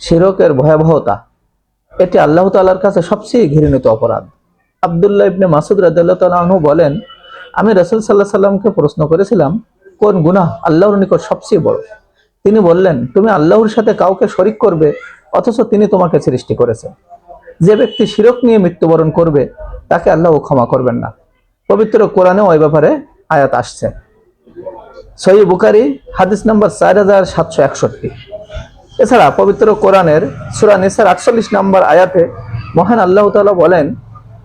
শিরকের ভয়াবহতা। এটি আল্লাহ তাআলার কাছে সবচেয়ে ঘৃণিত অপরাধ। আব্দুল্লাহ ইবনে মাসুদ তাআলা বলেন, আমি রসুল সাল্লাল্লাহু সাল্লামকে প্রশ্ন করেছিলাম, কোন গুনাহ আল্লাহর নিকট সবচেয়ে বড়? তিনি বললেন, তুমি আল্লাহর সাথে কাউকে শরিক করবে, অথচ তিনি তোমাকে সৃষ্টি করেছেন। যে ব্যক্তি শিরক নিয়ে মৃত্যুবরণ করবে, তাকে আল্লাহ ক্ষমা করবেন না। পবিত্র কোরআনেও ওই ব্যাপারে আয়াত আসছে। সহি বুকারি হাদিস নাম্বার চার হাজার সাতশো একষট্টি। এছাড়া পবিত্র কোরআনের সুরা নিসার আটচল্লিশ নম্বর আয়াতে মহান আল্লাহ তাআলা বলেন,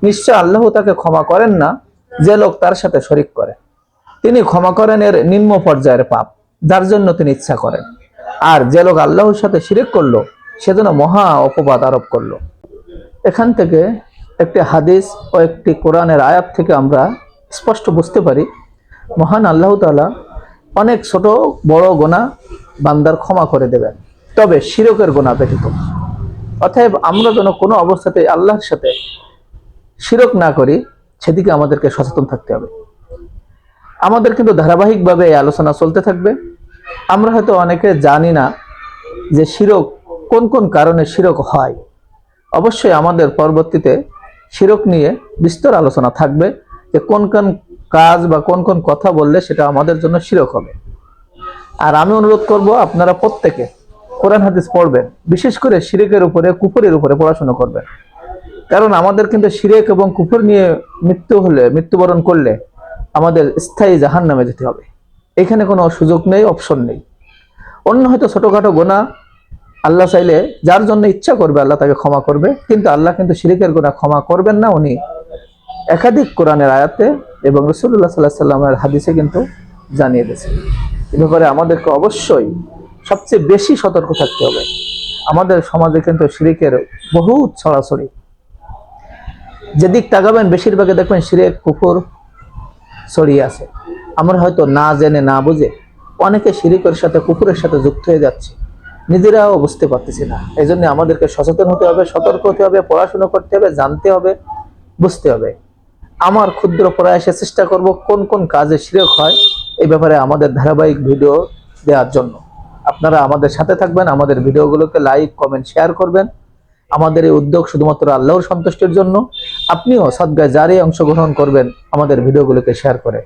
নিশ্চয় আল্লাহ তাকে ক্ষমা করেন না, যে লোক তার সাথে শরিক করে। তিনি ক্ষমা করেন এর নিম্ন পর্যায়ের পাপ, যার জন্য তিনি ইচ্ছা করেন। আর যে লোক আল্লাহর সাথে শিরিক করল সেজন্য মহা অপবাদ আরোপ করল। এখান থেকে একটি হাদিস ও একটি কোরআনের আয়াত থেকে আমরা স্পষ্ট বুঝতে পারি, মহান আল্লাহ তাআলা অনেক ছোট, বড় গোনা বান্দার ক্ষমা করে দেবেন। তবে শিরকের গোনা ব্যতীত। অতএব আমরা যেন কোনো অবস্থাতে আল্লাহর সাথে শিরক না করি, সেদিকে আমাদেরকে সচেতন থাকতে হবে। আমাদের কিন্তু ধারাবাহিকভাবে এই আলোচনা চলতে থাকবে। আমরা হয়তো অনেকে জানি না যে শিরক কোন কোন কারণে শিরক হয়। অবশ্যই আমাদের পরবর্তীতে শিরক নিয়ে বিস্তর আলোচনা থাকবে যে কোন কোন কাজ বা কোন কোন কথা বললে সেটা আমাদের জন্য শিরক হবে। আর আমি অনুরোধ করব আপনারা প্রত্যেকে কোরআন হাদিস পড়বেন বিশেষ করে শিরেকের উপরে, কুফরের উপরে পড়াশোনা করবেন কারণ আমাদের কিন্তু শিরেক এবং কুফর নিয়ে মৃত্যু হলে, মৃত্যুবরণ করলে আমাদের স্থায়ী জাহান নামে যেতে হবে। এখানে কোনো সুযোগ নেই অপশন নেই। অন্য হয়তো ছোটোখাটো গোনা, আল্লাহ চাইলে যার জন্য ইচ্ছা করবে, আল্লাহ তাকে ক্ষমা করবে। কিন্তু আল্লাহ কিন্তু শিরিকের গোনা ক্ষমা করবেন না, উনি একাধিক কোরআনের আয়াতে এবং রসুল্লাহ সাল্লাহ সাল্লামের হাদিসে কিন্তু জানিয়ে দিয়েছেন। এ ব্যাপারে আমাদেরকে অবশ্যই সবচেয়ে বেশি সতর্ক থাকতে হবে। আমাদের সমাজে কিন্তু শিরিকের বহু ছড়াছড়ি। যেদিক তাকাবেন, বেশিরভাগে দেখবেন শিরেক কুকুর ছড়িয়ে আছে। আমরা হয়তো না জেনে, না বুঝে অনেকে শিরিকের সাথে কুকুরের সাথে যুক্ত হয়ে যাচ্ছে। নিজেরাও বুঝতে পারতেছি না। এই জন্য আমাদেরকে সচেতন হতে হবে, সতর্ক হতে হবে, পড়াশোনা করতে হবে, জানতে হবে, বুঝতে হবে। আমার ক্ষুদ্র প্রয়াসে চেষ্টা করব কোন কোন কাজে শিরক হয়, এই ব্যাপারে আমাদের ধারাবাহিক ভিডিও দেওয়ার জন্য। আপনারা আমাদের সাথে থাকবেন, আমাদের ভিডিওগুলোকে লাইক কমেন্ট শেয়ার করবেন। আমাদের এই উদ্যোগ শুধুমাত্র আল্লাহর সন্তুষ্টির জন্য। আপনিও সদ্গায় জারি অংশগ্রহণ করবেন, আমাদের ভিডিওগুলোকে শেয়ার করে।